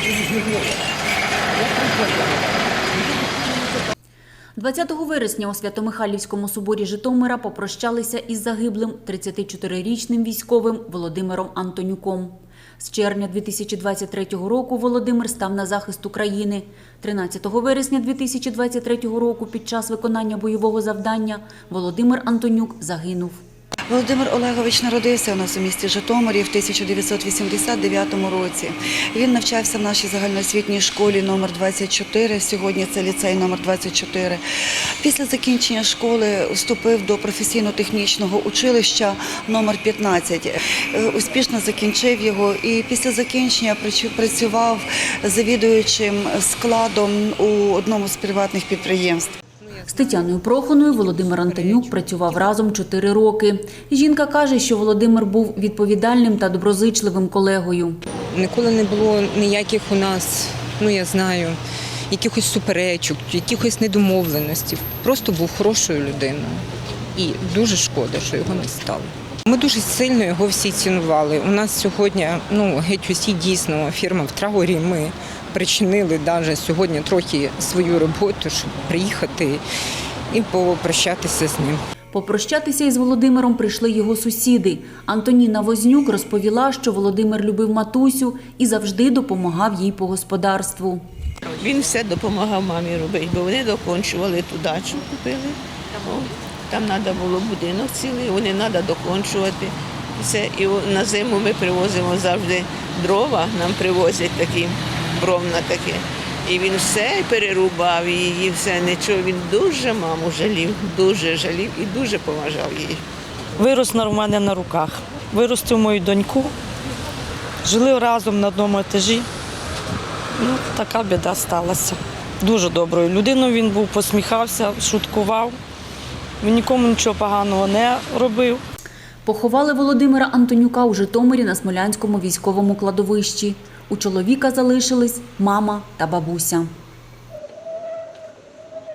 – 20 вересня у Свято-Михайлівському соборі Житомира попрощалися із загиблим 34-річним військовим Володимиром Антонюком. З червня 2023 року Володимир став на захист України. 13 вересня 2023 року під час виконання бойового завдання Володимир Антонюк загинув. Володимир Олегович народився у нас у місті Житомирі в 1989 році. Він навчався в нашій загальноосвітній школі номер 24. Сьогодні це ліцей номер 24. Після закінчення школи вступив до професійно-технічного училища номер 15. Е, Успішно закінчив його і після закінчення працював завідуючим складом у одному з приватних підприємств. З Тетяною Прохоною Володимир Антонюк працював разом 4 роки. Жінка каже, що Володимир був відповідальним та доброзичливим колегою. Ніколи не було ніяких у нас, ну я знаю, якихось суперечок, якихось недомовленостей. Просто був хорошою людиною. І дуже шкода, що його не стало. Ми дуже сильно його всі цінували. У нас сьогодні ну, геть усі дійсно фірма в траур. Ми причинили навіть сьогодні трохи свою роботу, щоб приїхати і попрощатися з ним. Попрощатися із Володимиром прийшли його сусіди. Антоніна Вознюк розповіла, що Володимир любив матусю і завжди допомагав їй по господарству. Він все допомагав мамі робити, бо вони докончували ту дачу, купили. Там треба було будинок цілий, вони треба докончувати. І на зиму ми привозимо завжди дрова, нам привозять такі, бровна таке. І він все перерубав її, все нічого. Він дуже маму жалів, дуже жалів і дуже поважав її. Вирос на- мене на руках. Виростив мою доньку. Жили разом на одному етажі. Ну, така біда сталася. Дуже доброю людиною він був, посміхався, шуткував. Він нікому нічого поганого не робив. Поховали Володимира Антонюка у Житомирі на Смолянському військовому кладовищі. У чоловіка залишились мама та бабуся.